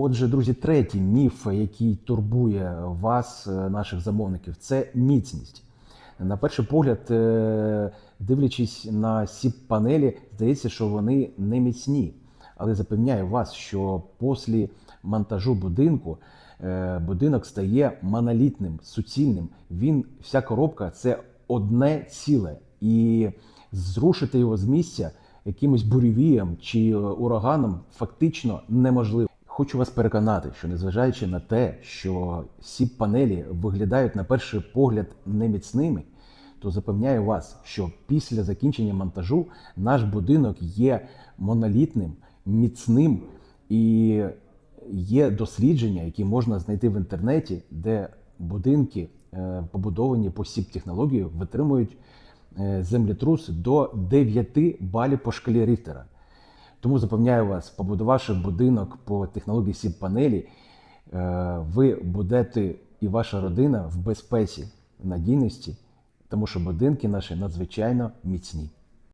Отже, друзі, третій міф, який турбує вас, е, наших замовників, це міцність. На перший погляд, е, дивлячись на сіп панелі, здається, що вони не міцні. Але запевняю вас, що після монтажу будинку е, будинок стає монолітним, суцільним. Він, вся коробка це одне ціле. І зрушити його з місця якимось буревієм чи ураганом фактично неможливо. Хочу вас переконати, що незважаючи на те, що сіп панелі виглядають на перший погляд неміцними, то запевняю вас, що після закінчення монтажу наш будинок є монолітним, міцним і є дослідження, які можна знайти в інтернеті, де будинки, е, побудовані по сіп технології, витримують е, землетрус до 9 балів по шкалі Ріхтера. Тому запевняю вас, побудувавши будинок по технології сіп панелі, е, ви будете і ваша родина в безпеці, в надійності, тому що будинки наші надзвичайно міцні.